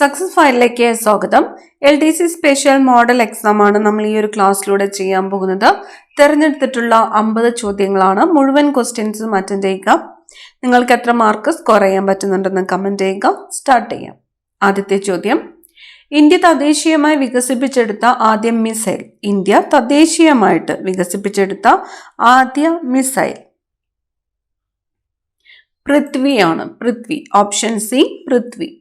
Success ഫയലിലേക്ക് സ്വാഗതം. L D C special model exam ആണ് നമ്മൾ ഈ ഒരു ക്ലാസ്സിലൂടെ ചെയ്യാൻ പോകുന്നത്. തിരഞ്ഞെടുത്തിട്ടുള്ള അമ്പത് ചോദ്യങ്ങളാണ്. മുഴുവൻ ക്വസ്റ്റ്യൻസും അറ്റൻഡ് ചെയ്യുക. നിങ്ങൾക്ക് എത്ര മാർക്ക് സ്കോർ ചെയ്യാൻ പറ്റുന്നുണ്ടെന്ന് കമന്റ് ചെയ്യുക. സ്റ്റാർട്ട് ചെയ്യാം. ആദ്യത്തെ ചോദ്യം. ഇന്ത്യ തദ്ദേശീയമായി വികസിപ്പിച്ചെടുത്ത ആദ്യ മിസൈൽ ഇന്ത്യ തദ്ദേശീയമായിട്ട് വികസിപ്പിച്ചെടുത്ത ആദ്യ മിസൈൽ പൃഥ്വിയാണ്. പൃഥ്വി. Option C Prithvi.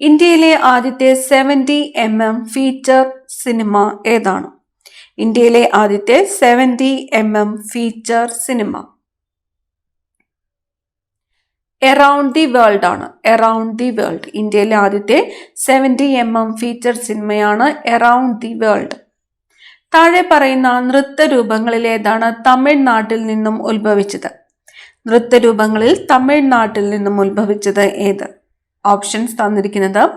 ഇന്ത്യയിലെ ആദ്യത്തെ seventy M M feature cinema ഏതാണ്? ഇന്ത്യയിലെ ആദ്യത്തെ seventy M M feature cinema around the world ആണ്. എറൗണ്ട് ദി വേൾഡ് ഇന്ത്യയിലെ ആദ്യത്തെ സെവന്റി എം എം ഫീച്ചർ സിനിമയാണ് എറൗണ്ട് ദി വേൾഡ് താഴെ പറയുന്ന നൃത്ത ഏതാണ് തമിഴ്നാട്ടിൽ നിന്നും ഉത്ഭവിച്ചത്? നൃത്തരൂപങ്ങളിൽ തമിഴ്നാട്ടിൽ നിന്നും ഉത്ഭവിച്ചത് ഏത്? ഓപ്ഷൻസ് തന്നിരിക്കുന്നത്.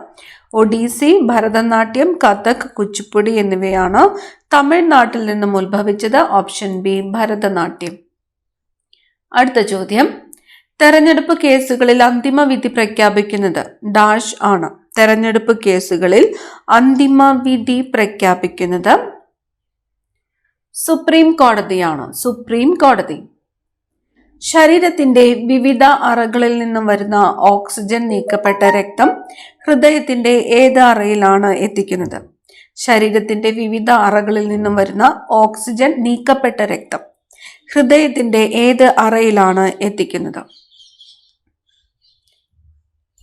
ഒഡീസി ഭരതനാട്യം കഥക് കുച്ചിപ്പുടി എന്നിവയാണ് തമിഴ്നാട്ടിൽ നിന്നും ഉത്ഭവിച്ചത് ഓപ്ഷൻ ബി ഭരതനാട്യം. അടുത്ത ചോദ്യം. തെരഞ്ഞെടുപ്പ് കേസുകളിൽ അന്തിമ വിധി പ്രഖ്യാപിക്കുന്നത് ഡാഷ് ആണ്. തെരഞ്ഞെടുപ്പ് കേസുകളിൽ അന്തിമ വിധി പ്രഖ്യാപിക്കുന്നത് സുപ്രീം കോടതിയാണ്. സുപ്രീം കോടതി. ശരീരത്തിന്റെ വിവിധ അറകളിൽ നിന്നും വരുന്ന ഓക്സിജൻ നീക്കപ്പെട്ട രക്തം ഹൃദയത്തിന്റെ ഏത് അറയിലാണ് എത്തിക്കുന്നത്? ശരീരത്തിന്റെ വിവിധ അറകളിൽ നിന്നും വരുന്ന ഓക്സിജൻ നീക്കപ്പെട്ട രക്തം ഹൃദയത്തിന്റെ ഏത് അറയിലാണ് എത്തിക്കുന്നത്?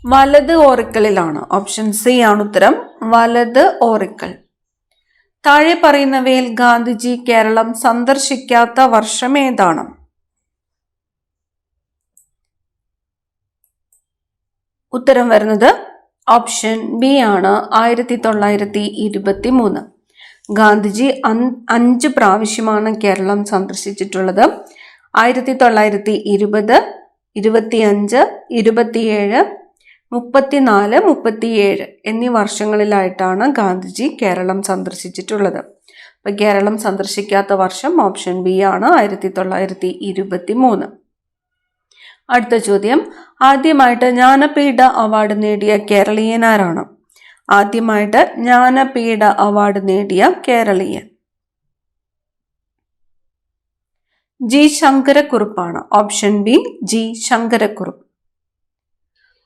വലത് ഓറിക്കളിലാണ്. ഓപ്ഷൻ സി ആണ് ഉത്തരം. വലത് ഓറിക്കൽ താഴെ പറയുന്നവയിൽ ഗാന്ധിജി കേരളം സന്ദർശിക്കാത്ത വർഷം ഏതാണ്? ഉത്തരം വരുന്നത് ഓപ്ഷൻ ബി ആണ്. ആയിരത്തി തൊള്ളായിരത്തി ഇരുപത്തി മൂന്ന് ഗാന്ധിജി അഞ്ച് പ്രാവശ്യമാണ് കേരളം സന്ദർശിച്ചിട്ടുള്ളത്. ആയിരത്തി തൊള്ളായിരത്തി ഇരുപത് ഇരുപത്തിയഞ്ച് ഇരുപത്തിയേഴ് മുപ്പത്തിനാല് മുപ്പത്തിയേഴ് എന്നീ വർഷങ്ങളിലായിട്ടാണ് ഗാന്ധിജി കേരളം സന്ദർശിച്ചിട്ടുള്ളത്. അപ്പം കേരളം സന്ദർശിക്കാത്ത വർഷം ഓപ്ഷൻ ബി ആണ്. ആയിരത്തി തൊള്ളായിരത്തി ഇരുപത്തി മൂന്ന് അടുത്ത ചോദ്യം. ആദ്യമായിട്ട് ജ്ഞാനപീഠ അവാർഡ് നേടിയ കേരളീയൻ ആരാണ് ആദ്യമായിട്ട് ജ്ഞാനപീഠ അവാർഡ് നേടിയ കേരളീയൻ. ജി ശങ്കരക്കുറുപ്പാണ്. Option B G Sankara Kurup.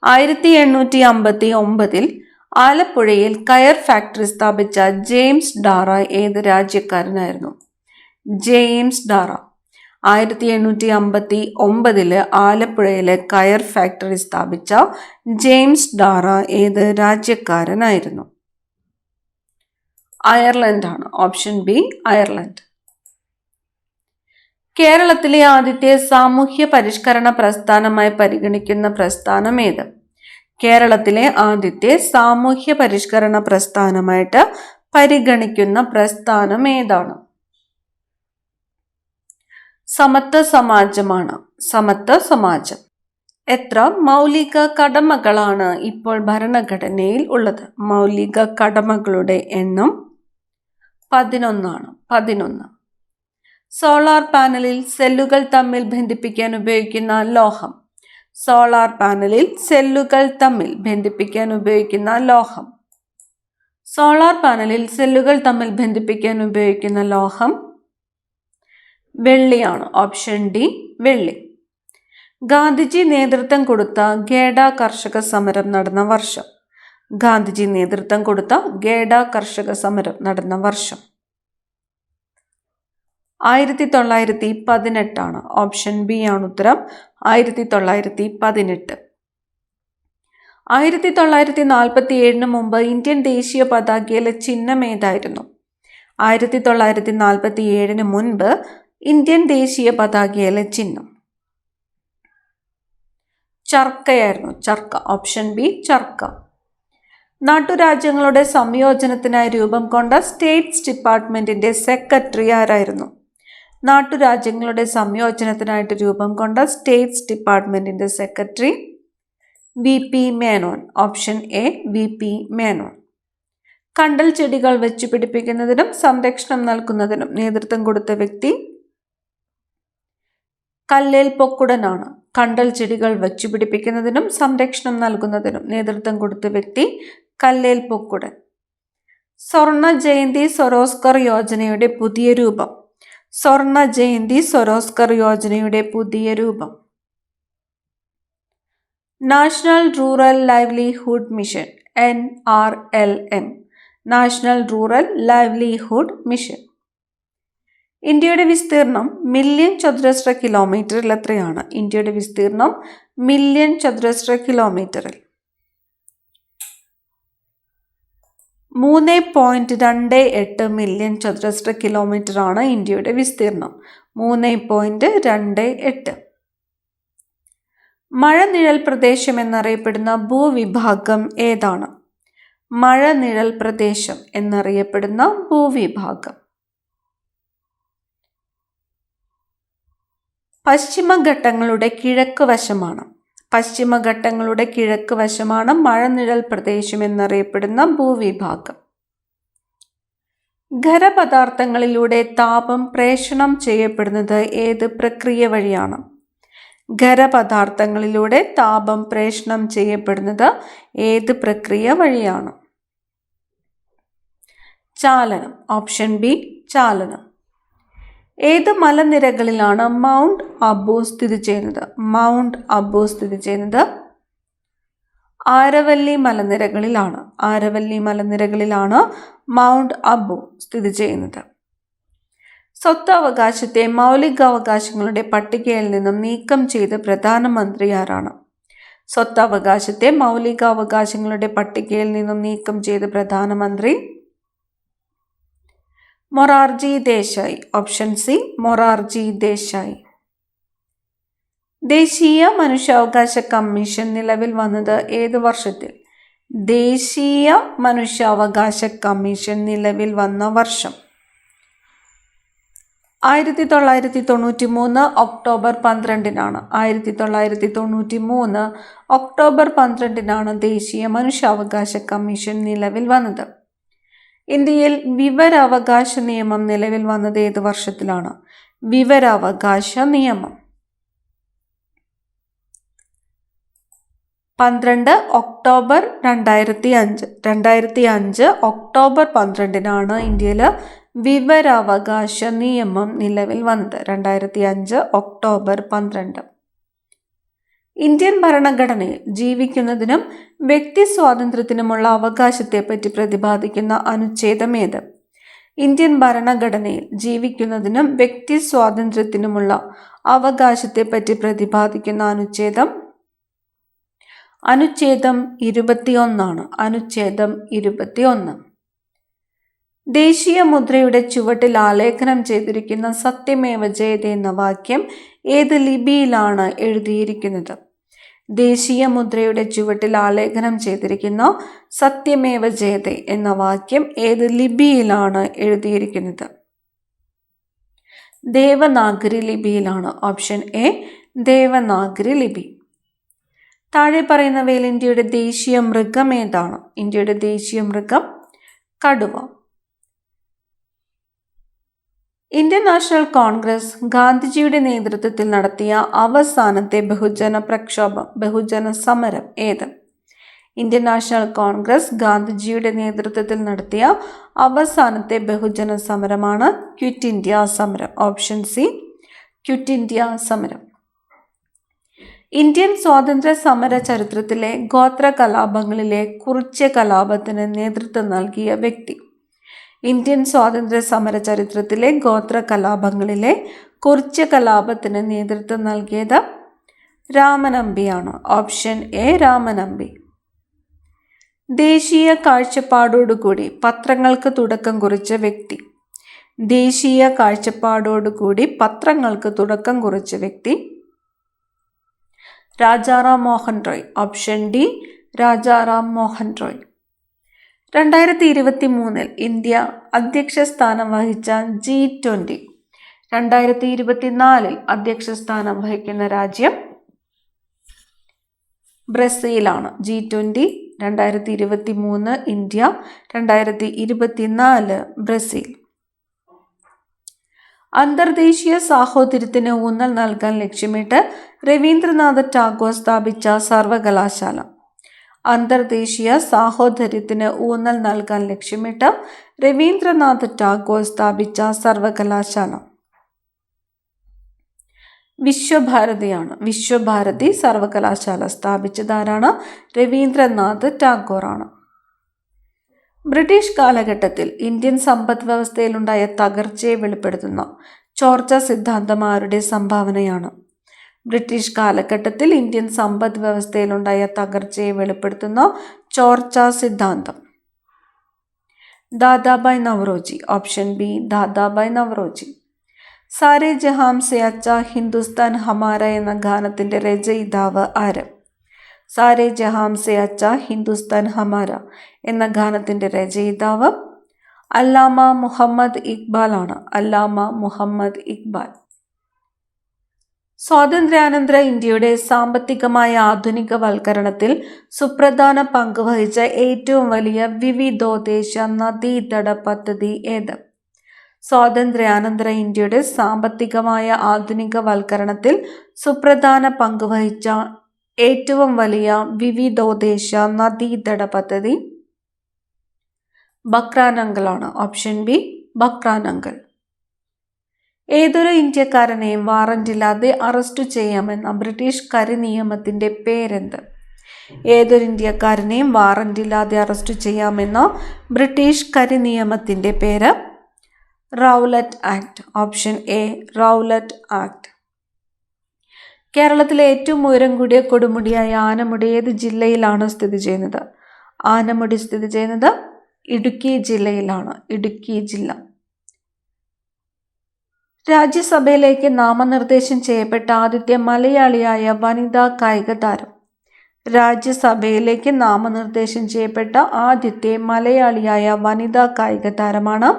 ആയിരത്തി എണ്ണൂറ്റി അമ്പത്തി ഒമ്പതിൽ ആലപ്പുഴയിൽ കയർ ഫാക്ടറി സ്ഥാപിച്ച ജെയിംസ് ഡാറ ഏത് രാജ്യക്കാരനായിരുന്നു? ജെയിംസ് ഡാറ. ആയിരത്തി എണ്ണൂറ്റി അമ്പത്തി ഒമ്പതിൽ ആലപ്പുഴയിലെ കയർ ഫാക്ടറി സ്ഥാപിച്ച ജെയിംസ് ഡാറ ഏത് രാജ്യക്കാരനായിരുന്നു? അയർലൻഡ് ആണ് ഓപ്ഷൻ ബി അയർലൻഡ്. കേരളത്തിലെ ആദ്യത്തെ സാമൂഹ്യ പരിഷ്കരണ പ്രസ്ഥാനമായി പരിഗണിക്കുന്ന പ്രസ്ഥാനം ഏത്? കേരളത്തിലെ ആദ്യത്തെ സാമൂഹ്യ പരിഷ്കരണ പ്രസ്ഥാനമായിട്ട് പരിഗണിക്കുന്ന പ്രസ്ഥാനം ഏതാണ്? സമത്വ സമാജമാണ്. സമത്വ സമാജം. എത്ര മൗലിക കടമകളാണ് ഇപ്പോൾ ഭരണഘടനയിൽ ഉള്ളത്? മൗലിക കടമകളുടെ എണ്ണം പതിനൊന്നാണ്. പതിനൊന്ന്. സോളാർ പാനലിൽ സെല്ലുകൾ തമ്മിൽ ബന്ധിപ്പിക്കാൻ ഉപയോഗിക്കുന്ന ലോഹം. സോളാർ പാനലിൽ സെല്ലുകൾ തമ്മിൽ ബന്ധിപ്പിക്കാൻ ഉപയോഗിക്കുന്ന ലോഹം. സോളാർ പാനലിൽ സെല്ലുകൾ തമ്മിൽ ബന്ധിപ്പിക്കാൻ ഉപയോഗിക്കുന്ന ലോഹം വെള്ളിയാണ്. ഓപ്ഷൻ ഡി വെള്ളി. ഗാന്ധിജി നേതൃത്വം കൊടുത്ത ഗേഡ കർഷക സമരം നടന്ന വർഷം. ഗാന്ധിജി നേതൃത്വം കൊടുത്ത ഗേഡ കർഷക സമരം നടന്ന വർഷം. ആയിരത്തി തൊള്ളായിരത്തി പതിനെട്ടാണ് ഓപ്ഷൻ ബി ആണ് ഉത്തരം. ആയിരത്തി തൊള്ളായിരത്തി പതിനെട്ട് ആയിരത്തി തൊള്ളായിരത്തി നാൽപ്പത്തി ഏഴിന് മുമ്പ് ഇന്ത്യൻ ദേശീയ പതാകയിലെ ചിഹ്നം ഏതായിരുന്നു? ആയിരത്തി തൊള്ളായിരത്തി നാൽപ്പത്തി ഏഴിന് മുൻപ് ഇന്ത്യൻ ദേശീയ പതാകയിലെ ചിഹ്നം. ചർക്കയായിരുന്നു. ചർക്ക. Option B charkha. നാട്ടുരാജ്യങ്ങളുടെ സംയോജനത്തിനായി രൂപം കൊണ്ട സ്റ്റേറ്റ്സ് ഡിപ്പാർട്ട്മെന്റിന്റെ സെക്രട്ടറി ആരായിരുന്നു? നാട്ടുരാജ്യങ്ങളുടെ സംയോജനത്തിനായിട്ട് രൂപം കൊണ്ട സ്റ്റേറ്റ്സ് ഡിപ്പാർട്ട്മെന്റിന്റെ secretary V P Menon. Option A V P Menon. കണ്ടൽ ചെടികൾ വെച്ചു പിടിപ്പിക്കുന്നതിനും സംരക്ഷണം നൽകുന്നതിനും നേതൃത്വം കൊടുത്ത വ്യക്തി കല്ലേൽ പൊക്കുടനാണ് കണ്ടൽ ചെടികൾ വച്ചുപിടിപ്പിക്കുന്നതിനും സംരക്ഷണം നൽകുന്നതിനും നേതൃത്വം കൊടുത്ത വ്യക്തി കല്ലേൽ പൊക്കുടൻ സ്വർണ ജയന്തി സൊറോസ്കർ യോജനയുടെ പുതിയ രൂപം. സ്വർണ ജയന്തി സൊറോസ്കർ യോജനയുടെ പുതിയ രൂപം. National rural livelihood mission N R L M national rural livelihood mission. ഇന്ത്യയുടെ വിസ്തീർണം മില്യൺ ചതുരശ്ര കിലോമീറ്ററിൽ എത്രയാണ്? ഇന്ത്യയുടെ വിസ്തീർണം മില്യൺ ചതുരശ്ര കിലോമീറ്ററിൽ മൂന്ന് പോയിന്റ് രണ്ട് എട്ട് മില്യൺ ചതുരശ്ര കിലോമീറ്റർ ആണ് ഇന്ത്യയുടെ വിസ്തീർണം മൂന്ന് പോയിന്റ് രണ്ട് എട്ട്. മഴനിഴൽ പ്രദേശം എന്നറിയപ്പെടുന്ന ഭൂവിഭാഗം ഏതാണ്? മഴനിഴൽ പ്രദേശം എന്നറിയപ്പെടുന്ന ഭൂവിഭാഗം. പശ്ചിമഘട്ടങ്ങളുടെ കിഴക്ക് വശമാണ്. പശ്ചിമഘട്ടങ്ങളുടെ കിഴക്ക് വശമാണ് മഴനിഴൽ പ്രദേശം എന്നറിയപ്പെടുന്ന ഭൂവിഭാഗം. ഖരപദാർത്ഥങ്ങളിലൂടെ താപം പ്രേഷണം ചെയ്യപ്പെടുന്നത് ഏത് പ്രക്രിയ വഴിയാണ്? ഖരപദാർത്ഥങ്ങളിലൂടെ താപം പ്രേഷണം ചെയ്യപ്പെടുന്നത് ഏത് പ്രക്രിയ വഴിയാണ്? ചാലനം ഓപ്ഷൻ ബി ചാലനം. ഏത് മലനിരകളിലാണ് മൗണ്ട് അബു സ്ഥിതി ചെയ്യുന്നത്? മൗണ്ട് അബു സ്ഥിതി ചെയ്യുന്നത് ആരവല്ലി മലനിരകളിലാണ്. ആരവല്ലി മലനിരകളിലാണ് മൗണ്ട് അബു സ്ഥിതി ചെയ്യുന്നത്. സ്വത്തവകാശത്തെ മൗലികാവകാശങ്ങളുടെ പട്ടികയിൽ നിന്നും നീക്കം ചെയ്ത പ്രധാനമന്ത്രി ആരാണ്? സ്വത്തവകാശത്തെ മൗലികാവകാശങ്ങളുടെ പട്ടികയിൽ നിന്നും നീക്കം ചെയ്ത പ്രധാനമന്ത്രി മൊറാർജി ദേശായി ഓപ്ഷൻ സി മൊറാർജി ദേശായി. ദേശീയ മനുഷ്യാവകാശ കമ്മീഷൻ നിലവിൽ വന്നത് ഏത് വർഷത്തിൽ? ദേശീയ മനുഷ്യാവകാശ കമ്മീഷൻ നിലവിൽ വന്ന വർഷം. ആയിരത്തി തൊള്ളായിരത്തി തൊണ്ണൂറ്റി മൂന്ന് ഒക്ടോബർ പന്ത്രണ്ടിനാണ്. ആയിരത്തി തൊള്ളായിരത്തി തൊണ്ണൂറ്റി മൂന്ന് ഒക്ടോബർ പന്ത്രണ്ടിനാണ് ദേശീയ മനുഷ്യാവകാശ കമ്മീഷൻ നിലവിൽ വന്നത്. ഇന്ത്യയിൽ വിവരാവകാശ നിയമം നിലവിൽ വന്നത് ഏത് വർഷത്തിലാണ്? വിവരാവകാശ നിയമം. പന്ത്രണ്ട് ഒക്ടോബർ രണ്ടായിരത്തി അഞ്ച് രണ്ടായിരത്തി അഞ്ച് ഒക്ടോബർ പന്ത്രണ്ടിനാണ് ഇന്ത്യയിൽ വിവരാവകാശ നിയമം നിലവിൽ വന്നത്. രണ്ടായിരത്തി അഞ്ച് ഒക്ടോബർ പന്ത്രണ്ട്. ഇന്ത്യൻ ഭരണഘടനയിൽ ജീവിക്കുന്നതിനും വ്യക്തി സ്വാതന്ത്ര്യത്തിനുമുള്ള അവകാശത്തെപ്പറ്റി പ്രതിപാദിക്കുന്ന അനുച്ഛേദമേത്? ഇന്ത്യൻ ഭരണഘടനയിൽ ജീവിക്കുന്നതിനും വ്യക്തി സ്വാതന്ത്ര്യത്തിനുമുള്ള അവകാശത്തെപ്പറ്റി പ്രതിപാദിക്കുന്ന അനുച്ഛേദം? അനുച്ഛേദം ഇരുപത്തിയൊന്നാണ്. അനുച്ഛേദം ഇരുപത്തിയൊന്ന്. ദേശീയ മുദ്രയുടെ ചുവട്ടിൽ ആലേഖനം ചെയ്തിരിക്കുന്ന സത്യമേവ ജയത എന്ന വാക്യം ഏത് ലിപിയിലാണ് എഴുതിയിരിക്കുന്നത്? ദേശീയ മുദ്രയുടെ ചുവട്ടിൽ ആലേഖനം ചെയ്തിരിക്കുന്ന സത്യമേവ ജയതെ എന്ന വാക്യം ഏത് ലിപിയിലാണ് എഴുതിയിരിക്കുന്നത്? ദേവനാഗരി ലിപിയിലാണ് ഓപ്ഷൻ എ ദേവനാഗരി ലിപി. താഴെ പറയുന്നവയിൽ ഇന്ത്യയുടെ ദേശീയ മൃഗം ഏതാണ്? ഇന്ത്യയുടെ ദേശീയ മൃഗം കടുവ. ഇന്ത്യൻ നാഷണൽ കോൺഗ്രസ് ഗാന്ധിജിയുടെ നേതൃത്വത്തിൽ നടത്തിയ അവസാനത്തെ ബഹുജന പ്രക്ഷോഭം ബഹുജന സമരം ഏത്? ഇന്ത്യൻ നാഷണൽ കോൺഗ്രസ് ഗാന്ധിജിയുടെ നേതൃത്വത്തിൽ നടത്തിയ അവസാനത്തെ ബഹുജന സമരമാണ് ക്വിറ്റ് ഇന്ത്യ സമരം ഓപ്ഷൻ സി ക്വിറ്റ് ഇന്ത്യ സമരം. ഇന്ത്യൻ സ്വാതന്ത്ര്യ സമര ചരിത്രത്തിലെ ഗോത്ര കലാപങ്ങളിലെ കുറിച്യ കലാപത്തിന് നേതൃത്വം നൽകിയ വ്യക്തി. ഇന്ത്യൻ സ്വാതന്ത്ര്യ സമര ചരിത്രത്തിലെ ഗോത്ര കലാപങ്ങളിലെ കുറിച്ച കലാപത്തിന് നേതൃത്വം നൽകിയത് രാമനമ്പിയാണ്. Option A Ramanambi. ദേശീയ കാഴ്ചപ്പാടോടുകൂടി പത്രങ്ങൾക്ക് തുടക്കം കുറിച്ച വ്യക്തി. ദേശീയ കാഴ്ചപ്പാടോടുകൂടി പത്രങ്ങൾക്ക് തുടക്കം കുറിച്ച വ്യക്തി. Rajaram Mohan Roy. Option D Rajaram Mohan Roy. രണ്ടായിരത്തി ഇരുപത്തി മൂന്നിൽ ഇന്ത്യ അധ്യക്ഷ സ്ഥാനം വഹിച്ച ജി ട്വന്റി രണ്ടായിരത്തി ഇരുപത്തിനാലിൽ അധ്യക്ഷ സ്ഥാനം വഹിക്കുന്ന രാജ്യം ബ്രസീലാണ്. ജി ട്വന്റി രണ്ടായിരത്തി ഇരുപത്തി മൂന്ന് ഇന്ത്യ രണ്ടായിരത്തി ഇരുപത്തിനാല് ബ്രസീൽ. അന്തർദേശീയ സാഹോദര്യത്തിന് ഊന്നൽ നൽകാൻ ലക്ഷ്യമിട്ട് രവീന്ദ്രനാഥ് ടാഗോർ സ്ഥാപിച്ച സർവകലാശാല. അന്തർദേശീയ സാഹോദര്യത്തിന് ഊന്നൽ നൽകാൻ ലക്ഷ്യമിട്ട് രവീന്ദ്രനാഥ് ടാഗോർ സ്ഥാപിച്ച സർവകലാശാല. വിശ്വഭാരതിയാണ്. വിശ്വഭാരതി സർവകലാശാല സ്ഥാപിച്ചതാരാണ് രവീന്ദ്രനാഥ് ടാഗോറാണ്. ബ്രിട്ടീഷ് കാലഘട്ടത്തിൽ ഇന്ത്യൻ സമ്പദ് വ്യവസ്ഥയിലുണ്ടായ തകർച്ചയെ വെളിപ്പെടുത്തുന്ന ചോർച്ച സിദ്ധാന്തമാരുടെ സംഭാവനയാണ്? ബ്രിട്ടീഷ് കാലഘട്ടത്തിൽ ഇന്ത്യൻ സമ്പദ് വ്യവസ്ഥയിലുണ്ടായ തകർച്ചയെ വെളിപ്പെടുത്തുന്ന ചോർച്ച സിദ്ധാന്തം. Dadabhai Naoroji option B Dadabhai Naoroji. Saare ജഹാം സെ അച്ച ഹിന്ദുസ്ഥാൻ ഹമാര എന്ന ഗാനത്തിന്റെ രചയിതാവ് ആര്? സാരേ ജഹാം സെ അച്ച ഹിന്ദുസ്ഥാൻ ഹമാര എന്ന ഗാനത്തിന്റെ രചയിതാവ് അല്ലാമ മുഹമ്മദ് ഇക്ബാൽ ആണ് അല്ലാമ മുഹമ്മദ് ഇക്ബാൽ. സ്വാതന്ത്ര്യാനന്തര ഇന്ത്യയുടെ സാമ്പത്തികമായ ആധുനികവൽക്കരണത്തിൽ സുപ്രധാന പങ്ക് വഹിച്ച ഏറ്റവും വലിയ വിവിധോദ്ദേശ നദീതട പദ്ധതി ഏത്? സ്വാതന്ത്ര്യാനന്തര ഇന്ത്യയുടെ സാമ്പത്തികമായ ആധുനികവൽക്കരണത്തിൽ സുപ്രധാന പങ്ക് വഹിച്ച ഏറ്റവും വലിയ വിവിധോദ്ദേശ നദീതട പദ്ധതി? ബക്രാനങ്കലാണ്. Option B Bhakra Nangal. ഏതൊരു ഇന്ത്യക്കാരനെയും വാറന്റില്ലാതെ അറസ്റ്റ് ചെയ്യാമെന്ന ബ്രിട്ടീഷ് കരി നിയമത്തിന്റെ പേരെന്ത്? ഏതൊരു ഇന്ത്യക്കാരനെയും വാറന്റില്ലാതെ അറസ്റ്റ് ചെയ്യാമെന്ന ബ്രിട്ടീഷ് കരി നിയമത്തിന്റെ പേര്? Rowlatt act. Option A Rowlatt act. കേരളത്തിലെ ഏറ്റവും ഉയരം കൂടിയ കൊടുമുടിയായ ആനമുടി ഏത് ജില്ലയിലാണ് സ്ഥിതി ചെയ്യുന്നത്? ആനമുടി സ്ഥിതി ചെയ്യുന്നത് ഇടുക്കി ജില്ലയിലാണ്. ഇടുക്കി ജില്ല. രാജ്യസഭയിലേക്ക് നാമനിർദ്ദേശം ചെയ്യപ്പെട്ട ആദ്യത്തെ മലയാളിയായ വനിതാ കായിക താരം രാജ്യസഭയിലേക്ക് നാമനിർദ്ദേശം ചെയ്യപ്പെട്ട ആദ്യത്തെ മലയാളിയായ വനിതാ കായിക താരമാണ്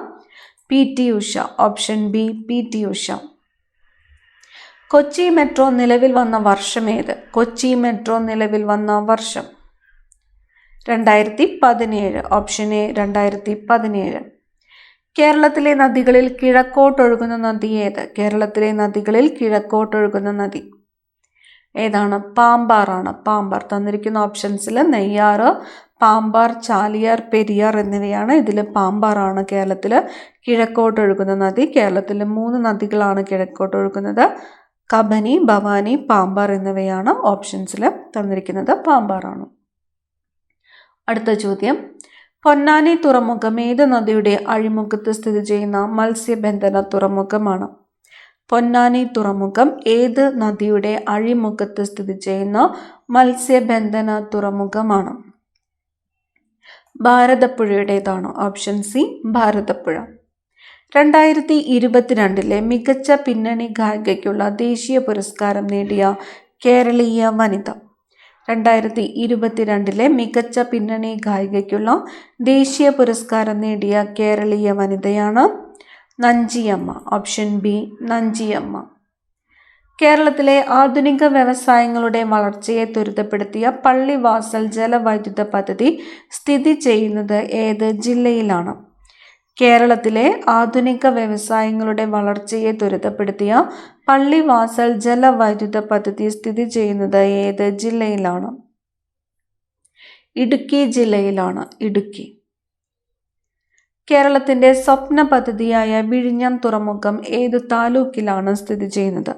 P T Usha option B P T Usha. Kochi metro നിലവിൽ വന്ന വർഷം ഏത്? കൊച്ചി മെട്രോ നിലവിൽ വന്ന വർഷം. രണ്ടായിരത്തി പതിനേഴ് ഓപ്ഷൻ എ രണ്ടായിരത്തി പതിനേഴ്. കേരളത്തിലെ നദികളിൽ കിഴക്കോട്ടൊഴുകുന്ന നദി ഏത്? കേരളത്തിലെ നദികളിൽ കിഴക്കോട്ടൊഴുകുന്ന നദി. ഏതാണ്? പാമ്പാറാണ്. പാമ്പാർ തന്നിരിക്കുന്ന ഓപ്ഷൻസിൽ നെയ്യാറ് പാമ്പാർ ചാലിയാർ പെരിയാർ എന്നിവയാണ് ഇതിൽ പാമ്പാറാണ് കേരളത്തിൽ കിഴക്കോട്ടൊഴുകുന്ന നദി. കേരളത്തിൽ മൂന്ന് നദികളാണ് കിഴക്കോട്ടൊഴുകുന്നത്. കബനി ഭവാനി പാമ്പാർ എന്നിവയാണ് ഓപ്ഷൻസിൽ തന്നിരിക്കുന്നത്. പാമ്പാറാണ്. അടുത്ത ചോദ്യം. പൊന്നാനി തുറമുഖം ഏത് നദിയുടെ അഴിമുഖത്ത് സ്ഥിതി ചെയ്യുന്ന മത്സ്യബന്ധന തുറമുഖമാണ്? പൊന്നാനി തുറമുഖം ഏത് നദിയുടെ അഴിമുഖത്ത് സ്ഥിതി ചെയ്യുന്ന മത്സ്യബന്ധന തുറമുഖമാണ്? ഭാരതപ്പുഴയുടേതാണ് ഓപ്ഷൻ സി ഭാരതപ്പുഴ. രണ്ടായിരത്തി ഇരുപത്തിരണ്ടിലെ മികച്ച പിന്നണി ഗായികയ്ക്കുള്ള ദേശീയ പുരസ്കാരം നേടിയ കേരളീയ വനിത രണ്ടായിരത്തി ഇരുപത്തിരണ്ടിലെ മികച്ച പിന്നണി ഗായികയ്ക്കുള്ള ദേശീയ പുരസ്കാരം നേടിയ കേരളീയ വനിതയാണ് നഞ്ചിയമ്മ ഓപ്ഷൻ ബി നഞ്ചിയമ്മ. കേരളത്തിലെ ആധുനിക വ്യവസായങ്ങളുടെ വളർച്ചയെ ത്വരിതപ്പെടുത്തിയ പള്ളിവാസൽ ജലവൈദ്യുത പദ്ധതി സ്ഥിതി ചെയ്യുന്നത് ഏത് ജില്ലയിലാണ്? കേരളത്തിലെ ആധുനിക വ്യവസായങ്ങളുടെ വളർച്ചയെ ത്വരിതപ്പെടുത്തിയ പള്ളിവാസൽ ജലവൈദ്യുത പദ്ധതി സ്ഥിതി ചെയ്യുന്നത് ഏത് ജില്ലയിലാണ്? ഇടുക്കി ജില്ലയിലാണ് ഇടുക്കി. കേരളത്തിന്റെ സ്വപ്ന പദ്ധതിയായ വിഴിഞ്ഞം തുറമുഖം ഏത് താലൂക്കിലാണ് സ്ഥിതി ചെയ്യുന്നത്?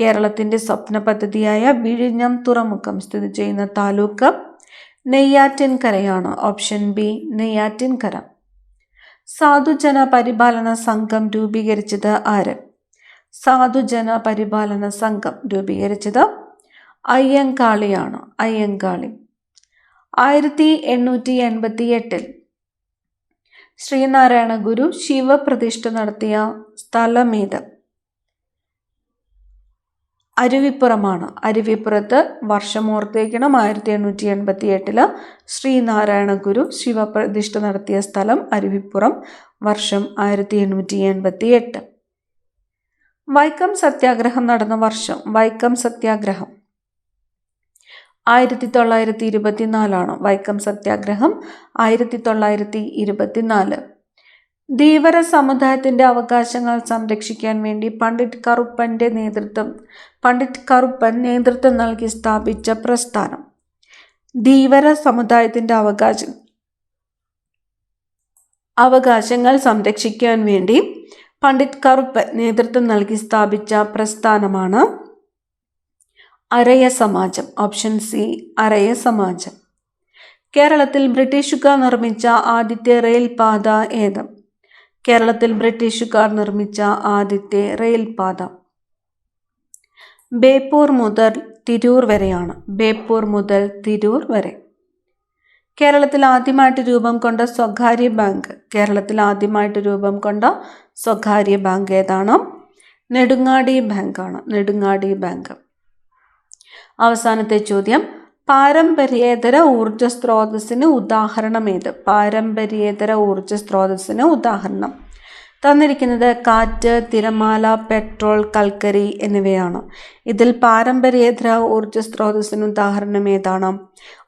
കേരളത്തിന്റെ സ്വപ്ന പദ്ധതിയായ വിഴിഞ്ഞം തുറമുഖം സ്ഥിതി ചെയ്യുന്ന താലൂക്ക് നെയ്യാറ്റിൻകരയാണ് ഓപ്ഷൻ ബി നെയ്യാറ്റിൻകര. സാധുജന പരിപാലന സംഘം രൂപീകരിച്ചത് ആര്? സാധുജന പരിപാലന സംഘം രൂപീകരിച്ചത് അയ്യങ്കാളിയാണ്. അയ്യങ്കാളി. ആയിരത്തി എണ്ണൂറ്റി എൺപത്തി എട്ടിൽ ശ്രീനാരായണ ഗുരു ശിവപ്രതിഷ്ഠ നടത്തിയ സ്ഥലമേത്? അരുവിപ്പുറമാണ്. അരുവിപ്പുറത്ത് വർഷം ഓർത്തേക്കണം. ആയിരത്തി എണ്ണൂറ്റി എൺപത്തി എട്ടിൽ ശ്രീനാരായണ ഗുരു ശിവപ്രതിഷ്ഠ നടത്തിയ സ്ഥലം അരുവിപ്പുറം വർഷം ആയിരത്തി എണ്ണൂറ്റി എൺപത്തി എട്ട് വൈക്കം സത്യാഗ്രഹം നടന്ന വർഷം വൈക്കം സത്യാഗ്രഹം. ആയിരത്തി തൊള്ളായിരത്തി ഇരുപത്തിനാലാണ് വൈക്കം സത്യാഗ്രഹം ആയിരത്തി തൊള്ളായിരത്തി ഇരുപത്തിനാല് ധീവര സമുദായത്തിന്റെ അവകാശങ്ങൾ സംരക്ഷിക്കാൻ വേണ്ടി പണ്ഡിറ്റ് കറുപ്പന്റെ നേതൃത്വം പണ്ഡിറ്റ് കറുപ്പൻ നേതൃത്വം നൽകി സ്ഥാപിച്ച പ്രസ്ഥാനം. ധീവര സമുദായത്തിന്റെ അവകാശം അവകാശങ്ങൾ സംരക്ഷിക്കാൻ വേണ്ടി പണ്ഡിറ്റ് കറുപ്പ് നേതൃത്വം നൽകി സ്ഥാപിച്ച പ്രസ്ഥാനമാണ് അരയ സമാജം ഓപ്ഷൻ സി അരയ സമാജം. കേരളത്തിൽ ബ്രിട്ടീഷുകാർ നിർമ്മിച്ച ആദ്യത്തെ റെയിൽപാത ഏത്? കേരളത്തിൽ ബ്രിട്ടീഷുകാർ നിർമ്മിച്ച ആദ്യത്തെ റെയിൽപാത ബേപ്പൂർ മുതൽ തിരൂർ വരെയാണ്. ബേപ്പൂർ മുതൽ തിരൂർ വരെ. കേരളത്തിൽ ആദ്യമായിട്ട് രൂപം കൊണ്ട സ്വകാര്യ ബാങ്ക്. കേരളത്തിൽ ആദ്യമായിട്ട് രൂപം കൊണ്ട സ്വകാര്യ ബാങ്ക് ഏതാണ്? നെടുങ്ങാടി ബാങ്കാണ്. നെടുങ്ങാടി ബാങ്ക്. അവസാനത്തെ ചോദ്യം. പാരമ്പര്യേതര ഊർജ സ്രോതസ്സിന് ഉദാഹരണം ഏത്? പാരമ്പര്യേതര ഊർജ സ്രോതസ്സിന് ഉദാഹരണം. തന്നിരിക്കുന്നത് കാറ്റ് തിരമാല പെട്രോൾ കൽക്കരി എന്നിവയാണ്. ഇതിൽ പാരമ്പര്യേതര ഊർജ സ്രോതസ്സിന് ഉദാഹരണം ഏതാണ്?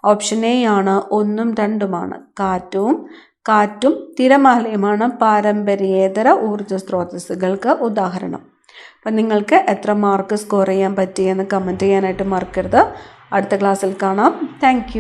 ഓപ്ഷൻ എ ആണ് ഒന്നും രണ്ടുമാണ്. കാറ്റും കാറ്റും തിരമാലയുമാണ് പാരമ്പര്യേതര ഊർജ സ്രോതസ്സുകൾക്ക് ഉദാഹരണം. അപ്പം നിങ്ങൾക്ക് എത്ര മാർക്ക് സ്കോർ ചെയ്യാൻ പറ്റിയെന്ന് കമന്റ് ചെയ്യാനായിട്ട് മറക്കരുത്. അടുത്ത ക്ലാസ്സിൽ കാണാം. താങ്ക്